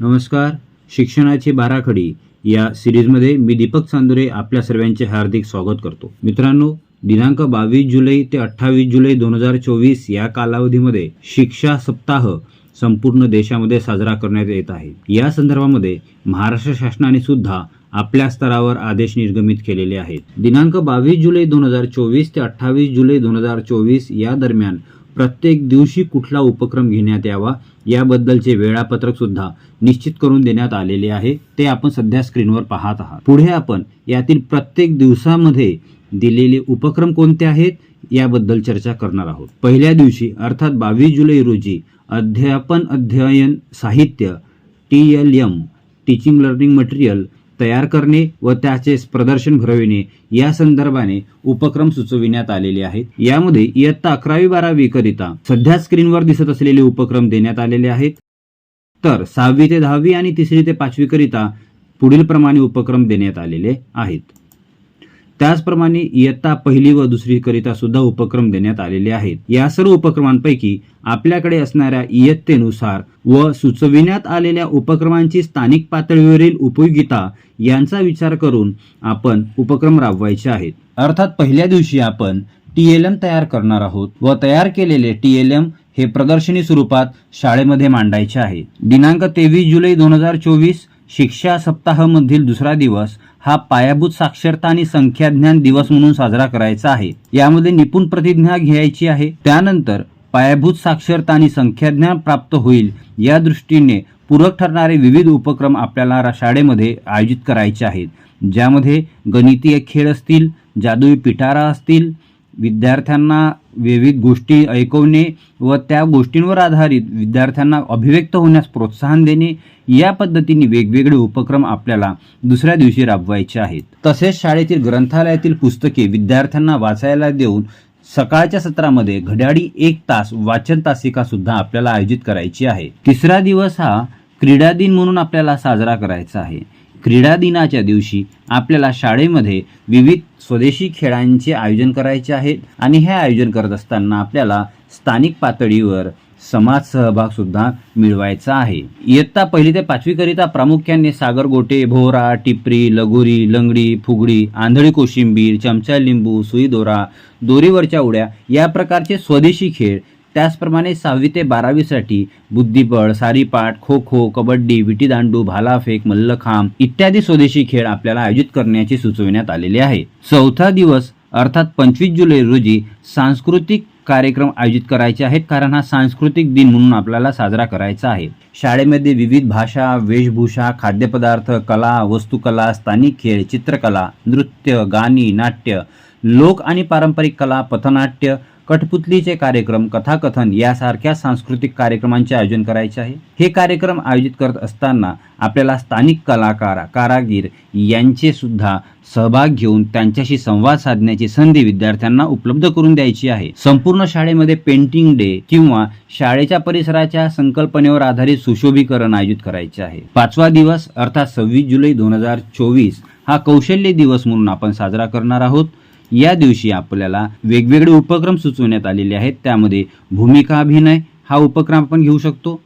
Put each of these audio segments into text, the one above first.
नमस्कार. शिक्षणाची बाराखडी या सिरीजमध्ये मी दीपक चांदुरे आपल्या सर्वांचे हार्दिक स्वागत करतो. मित्रांनो दिनांक बावीस जुलै ते अठ्ठावीस जुलै दोन हजार चोवीस या कालावधीमध्ये शिक्षा सप्ताह संपूर्ण देशामध्ये साजरा करण्यात येत आहे. या संदर्भामध्ये महाराष्ट्र शासनाने सुद्धा आपल्या स्तरावर आदेश निर्गमित केलेले आहेत. दिनांक बावीस जुलै दोन हजार चोवीस ते अठ्ठावीस जुलै दोन हजार चोवीस या दरम्यान प्रत्येक दिवशी कुठला उपक्रम घेण्यात यावा याबद्दलचे वेळापत्रक सुद्धा निश्चित करून देण्यात आलेले आहे. ते आपण सध्या स्क्रीनवर पाहत आहात. पुढे आपण यातील प्रत्येक दिवसामध्ये दिलेले उपक्रम कोणते आहेत याबद्दल चर्चा करणार आहोत. पहिल्या दिवशी अर्थात बावीस जुलै रोजी अध्यापन अध्ययन साहित्य T L M teaching learning material तयार करणे व त्याचे प्रदर्शन भरविणे या संदर्भाने उपक्रम सुचविण्यात आलेले आहेत. यामध्ये इयत्ता अकरावी बारावी करिता सध्या स्क्रीनवर दिसत असलेले उपक्रम देण्यात आलेले आहेत. तर सहावी ते दहावी आणि तिसरी ते पाचवी करिता पुढील प्रमाणे उपक्रम देण्यात आलेले आहेत. त्याचप्रमाणे इयत्ता पहिली व दुसरीकरिता सुद्धा उपक्रम देण्यात आलेले आहेत. या सर्व उपक्रमांपैकी आपल्याकडे असणाऱ्या इयत्तेनुसार व सुचविण्यात आलेल्या उपक्रमांची स्थानिक पातळीवरील उपयोगिता यांचा विचार करून आपण उपक्रम राबवायचे आहेत. अर्थात पहिल्या दिवशी आपण टी एल एम तयार करणार आहोत व तयार केलेले टी एल एम हे प्रदर्शनी स्वरूपात शाळेमध्ये मांडायचे आहे. दिनांक तेवीस जुलै दोन हजार चोवीस शिक्षा सप्ताहामधील दुसरा दिवस हा पायाभूत साक्षरता आणि संख्याज्ञान दिवस म्हणून साजरा करायचा आहे. यामध्ये निपुण प्रतिज्ञा घ्यायची आहे. त्यानंतर पायाभूत साक्षरता आणि संख्याज्ञान प्राप्त होईल या दृष्टीने पूरक ठरणारे विविध उपक्रम आपल्याला शाळेमध्ये आयोजित करायचे आहेत. ज्यामध्ये गणितीय खेळ असतील जादुई पिटारा असतील विद्यार्थ्यांना विविध गोष्टी ऐकवणे व त्या गोष्टींवर आधारित विद्यार्थ्यांना अभिव्यक्त होण्यास प्रोत्साहन देणे या पद्धतीने वेगवेगळे उपक्रम आपल्याला दुसऱ्या दिवशी राबवायचे आहेत. तसेच शाळेतील ग्रंथालयातील पुस्तके विद्यार्थ्यांना वाचायला देऊन सकाळच्या सत्रामध्ये घड्याळी एक तास वाचन तासिका सुद्धा आपल्याला आयोजित करायची आहे. तिसरा दिवस हा क्रीडा दिन म्हणून आपल्याला साजरा करायचा आहे. क्रीडा दिनाच्या दिवशी आपल्याला शाळेमध्ये विविध स्वदेशी खेळांचे आयोजन करायचे आहे आणि हे आयोजन करत असताना आपल्याला स्थानिक पातळीवर समाज सहभाग सुद्धा मिळवायचा आहे. इयत्ता पहिली ते पाचवीकरिता प्रामुख्याने सागर गोटे भोवरा टिपरी लगोरी लंगडी फुगडी आंधळी कोशिंबीर चमचा लिंबू सुई दोरा दोरीवरच्या उड्या या प्रकारचे स्वदेशी खेळ त्याचप्रमाणे सहावी ते बारावीसाठी बुद्धिबळ सारीपाट खो खो कबड्डी विटीदांडू भालाफेक मल्लखांब इत्यादी स्वदेशी खेळ आपल्याला आयोजित करण्याचे सुचविण्यात आलेले आहे. चौथा दिवस अर्थात पंचवीस जुलै रोजी सांस्कृतिक कार्यक्रम आयोजित करायचे आहेत कारण हा सांस्कृतिक दिन म्हणून आपल्याला साजरा करायचा आहे. शाळेमध्ये विविध भाषा वेशभूषा खाद्यपदार्थ कला वस्तुकला स्थानिक खेळ चित्रकला नृत्य गाणी नाट्य लोक आणि पारंपरिक कला पथनाट्य कठपुतलीचे कार्यक्रम कथाकथन यासारख्या सांस्कृतिक कार्यक्रमांचे आयोजन करायचे आहे. हे कार्यक्रम आयोजित करत असताना आपल्याला स्थानिक कलाकार कारागीर यांचे सुद्धा सहभाग घेऊन त्यांच्याशी संवाद साधण्याची संधी विद्यार्थ्यांना उपलब्ध करून द्यायची आहे. संपूर्ण शाळेमध्ये पेंटिंग डे किंवा शाळेच्या परिसराच्या संकल्पनेवर आधारित सुशोभीकरण आयोजित करायचे आहे. पाचवा दिवस अर्थात सव्वीस जुलै दोन हजार चोवीस हा कौशल्य दिवस म्हणून आपण साजरा करणार आहोत. या दिवशी आपल्याला वेगवेगळे उपक्रम सुचवण्यात आलेले आहेत. त्यामध्ये भूमिका अभिनय हा उपक्रम आपण घेऊ शकतो.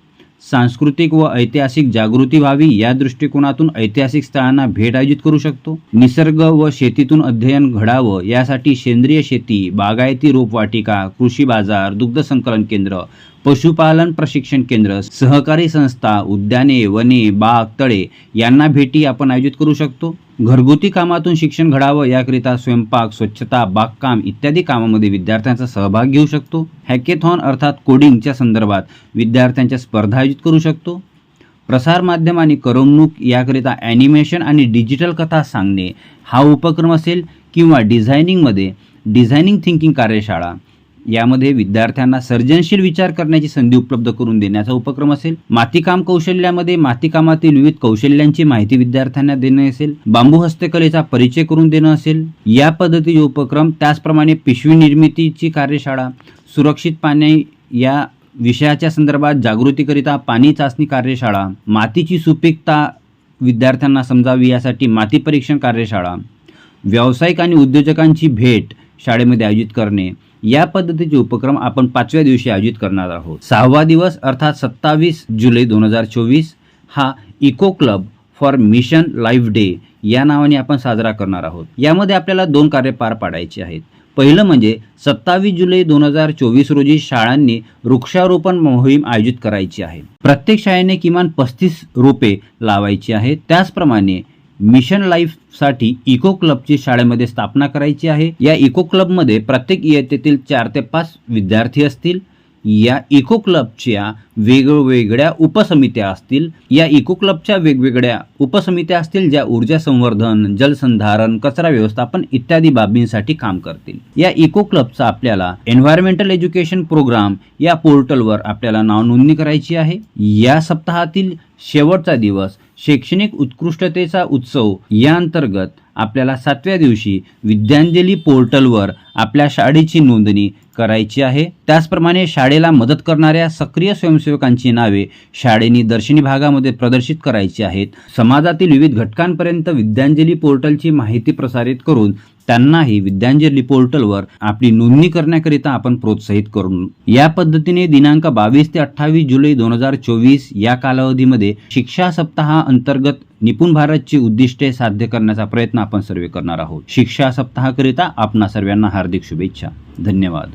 सांस्कृतिक व ऐतिहासिक जागृती व्हावी या दृष्टिकोनातून ऐतिहासिक स्थळांना भेट आयोजित करू शकतो. निसर्ग व शेतीतून अध्ययन घडावं यासाठी सेंद्रिय शेती बागायती रोपवाटिका कृषी बाजार दुग्ध संकलन केंद्र पशुपालन प्रशिक्षण केंद्र सहकारी संस्था उद्याने वने बाग तळे यांना भेटी आपण आयोजित करू शकतो. घरगुती कामातून शिक्षण घडावं याकरिता स्वयंपाक स्वच्छता बागकाम इत्यादी कामामध्ये विद्यार्थ्यांचा सहभाग घेऊ शकतो. हॅकेथॉन अर्थात कोडिंगच्या संदर्भात विद्यार्थ्यांच्या स्पर्धा आयोजित करू शकतो. प्रसार माध्यम आणि करमणूक याकरिता ॲनिमेशन आणि डिजिटल कथा सांगणे हा उपक्रम असेल किंवा डिझायनिंगमध्ये डिझायनिंग थिंकिंग कार्यशाळा. यामध्ये विद्यार्थ्यांना सर्जनशील विचार करण्याची संधी उपलब्ध करून देण्याचा उपक्रम असेल. मातीकाम कौशल्यामध्ये मातीकामातील विविध कौशल्यांची माहिती विद्यार्थ्यांना देणे असेल. बांबू हस्तकलेचा परिचय करून देणं असेल. या पद्धतीचे उपक्रम त्याचप्रमाणे पिशवी निर्मितीची कार्यशाळा सुरक्षित पाणी या विषयाच्या संदर्भात जागृतीकरिता पाणी चाचणी कार्यशाळा मातीची सुपीकता विद्यार्थ्यांना समजावी यासाठी माती परीक्षण कार्यशाळा व्यावसायिक आणि उद्योजकांची भेट शाळेमध्ये आयोजित करणे या पद्धतीचे उपक्रम आपण पाचव्या दिवशी आयोजित करणार आहोत. सहावा दिवस अर्थात सत्तावीस जुलै दोन हजार चोवीस हा eco club for mission life day या नावाने आपण साजरा करणार आहोत. यामध्ये आपल्याला दोन कार्य पार पाडायचे आहेत. पहिलं म्हणजे सत्तावीस जुलै दोन हजार चोवीस रोजी शाळांनी वृक्षारोपण मोहीम आयोजित करायची आहे. प्रत्येक शाळेने किमान पस्तीस रोपे लावायची आहेत. त्याचप्रमाणे मिशन लाईफसाठी इको क्लबची शाळेमध्ये स्थापना करायची आहे. या इको क्लबमध्ये प्रत्येक इयत्तेतील चार ते पाच विद्यार्थी असतील. या इको क्लबच्या वेगवेगळ्या उपसमित्या असतील. या इको क्लबच्या वेगवेगळ्या उपसमित्या असतील ज्या ऊर्जा संवर्धन जलसंधारण कचरा व्यवस्थापन इत्यादी बाबींसाठी काम करतील. या इको क्लबचा आपल्याला एन्व्हायरमेंटल एज्युकेशन प्रोग्राम या पोर्टलवर आपल्याला नाव नोंदणी करायची आहे. या सप्ताहातील शेवटचा दिवस शैक्षणिक उत्कृष्टतेचा उत्सव या अंतर्गत आपल्याला सातव्या दिवशी विद्यांजली पोर्टलवर आपल्या शाळेची नोंदणी करायची आहे. त्याचप्रमाणे शाळेला मदत करणाऱ्या सक्रिय स्वयंसेवकांची नावे शाळेनी दर्शनी भागामध्ये प्रदर्शित करायची आहेत. समाजातील विविध घटकांपर्यंत विद्यांजली पोर्टलची माहिती प्रसारित करून त्यांनाही विद्यांजली पोर्टलवर आपली नोंदणी करण्याकरिता आपण प्रोत्साहित करून या पद्धतीने दिनांक बावीस ते अठ्ठावीस जुलै दोन हजार चोवीस या कालावधीमध्ये शिक्षा सप्ताहा अंतर्गत निपुण भारतची उद्दिष्टे साध्य करण्याचा प्रयत्न आपण सर्व करणार आहोत. शिक्षा सप्ताहाकरिता आपणा सर्वांना हार्दिक शुभेच्छा. धन्यवाद.